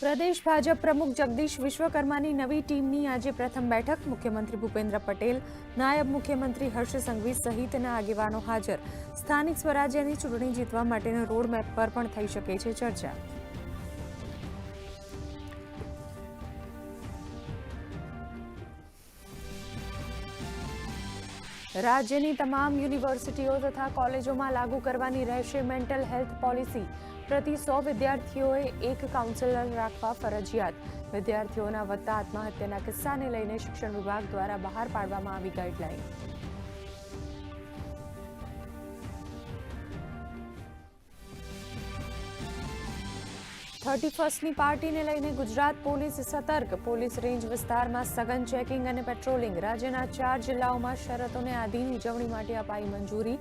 પ્રદેશ ભાજપ પ્રમુખ જગદીશ વિશ્વકર્માની નવી ટીમની આજે પ્રથમ બેઠક. મુખ્યમંત્રી ભૂપેન્દ્ર પટેલ, નાયબ મુખ્યમંત્રી હર્ષ સંઘવી સહિતના આગેવાનો હાજર. સ્થાનિક સ્વરાજ્યની ચૂંટણી જીતવા માટેનો રોડમેપ પર પણ થઈ શકે છે ચર્ચા. રાજ્યની તમામ યુનિવર્સિટીઓ તથા કોલેજોમાં લાગુ કરવાની રહેશે મેન્ટલ હેલ્થ પોલિસી. પ્રતિ સો વિદ્યાર્થીઓએ એક કાઉન્સેલર રાખવા ફરજિયાત. વિદ્યાર્થીઓના વધતા આત્મહત્યાના કિસ્સાને લઈને શિક્ષણ વિભાગ દ્વારા બહાર પાડવામાં આવી ગાઈડલાઈન. થર્ટી ફર્સ્ટની પાર્ટીને લઈને ગુજરાત પોલીસ સતર્ક. પોલીસ રેન્જ વિસ્તારમાં સઘન ચેકિંગ અને પેટ્રોલિંગ. રાજ્યના ચાર જિલ્લાઓમાં શરતોને આધીન ઉજવણી માટે અપાઈ મંજૂરી.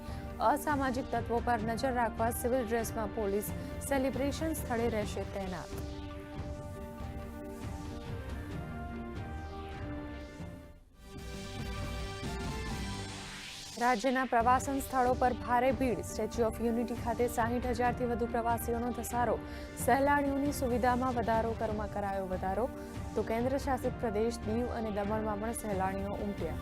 અસામાજિક તત્વો પર નજર રાખવા સિવિલ ડ્રેસમાં પોલીસ સેલિબ્રેશન સ્થળે રહેશે તૈનાત. રાજ્યના પ્રવાસન સ્થળો પર ભારે ભીડ. સ્ટેચ્યુ ઓફ યુનિટી ખાતે સાહીઠ હજારથી વધુ પ્રવાસીઓનો ધસારો. સહેલાણીઓની સુવિધામાં વધારો કરમાં કરાયો વધારો. તો કેન્દ્ર શાસિત પ્રદેશ દીવ અને દમણમાં પણ સહેલાણીઓ ઉમટ્યા.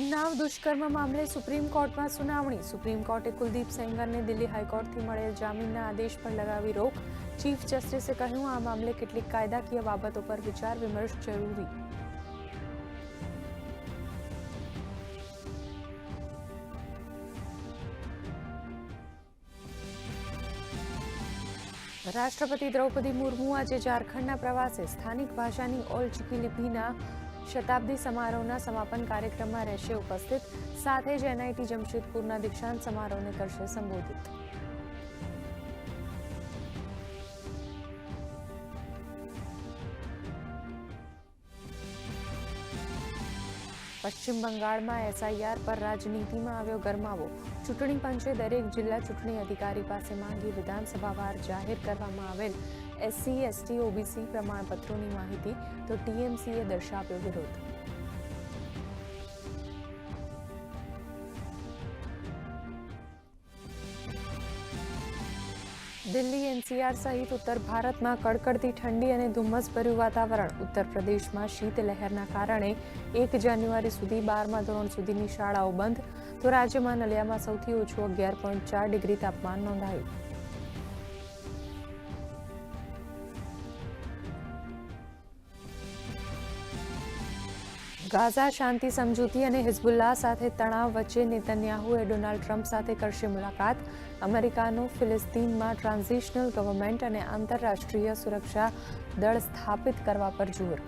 ઉન્નાવ દુષ્કર્મ મામલે સુપ્રીમ કોર્ટમાં સુનાવણી. સુપ્રીમ કોર્ટે કુલદીપ સેંગરને દિલ્હી હાઈકોર્ટથી મળેલ જામીનના આદેશ પર લગાવી રોક. ચીફ જસ્ટિસે કહ્યું, આ મામલે કેટલીક કાયદાકીય બાબતો પર વિચાર વિમર્શ જરૂરી. રાષ્ટ્રપતિ દ્રૌપદી મુર્મુ આજે ઝારખંડના પ્રવાસે સ્થાનિક ભાષાની ઓલ ચિકી લિપિના શતાબ્દી સમારોહના સમાપન કાર્યક્રમમાં રહેશે ઉપસ્થિત. સાથે જ એનઆઈટી જમશેદપુરના દીક્ષાંત સમારોહને કરશે સંબોધિત. પશ્ચિમ બંગાળમાં એસઆઈઆર પર રાજનીતિમાં આવ્યો ગરમાવો. ચૂંટણી પંચે દરેક જિલ્લા ચૂંટણી અધિકારી પાસે માંગી વિધાનસભાવાર જાહેર કરવામાં આવેલ. એસસી, એસટી, ઓબીસી પ્રમાણપત્રોની માહિતી તો ટીએમસીએ દર્શાવ્યો વિરોધ. દિલ્હી એનસીઆર સહિત ઉત્તર ભારતમાં કડકડતી ઠંડી અને ધુમ્મસભર્યું વાતાવરણ. ઉત્તર પ્રદેશમાં શીતલહેરના કારણે એક જાન્યુઆરી સુધી બારમા ધોરણ સુધીની શાળાઓ બંધ. તો રાજ્યમાં નલિયામાં સૌથી ઓછું અગિયાર પોઈન્ટ ચાર ડિગ્રી તાપમાન નોંધાયું. ગાઝા શાંતિ સમજૂતી અને હિઝબુલ્લાહ સાથે તણાવ વચ્ચે નેતન્યાહુએ ડોનાલ્ડ ટ્રમ્પ સાથે કરશે મુલાકાત. અમેરિકાનું ફિલિસ્તીનમાં ટ્રાન્ઝિશનલ ગવર્મેન્ટ અને આંતરરાષ્ટ્રીય સુરક્ષા દળ સ્થાપિત કરવા પર જોર.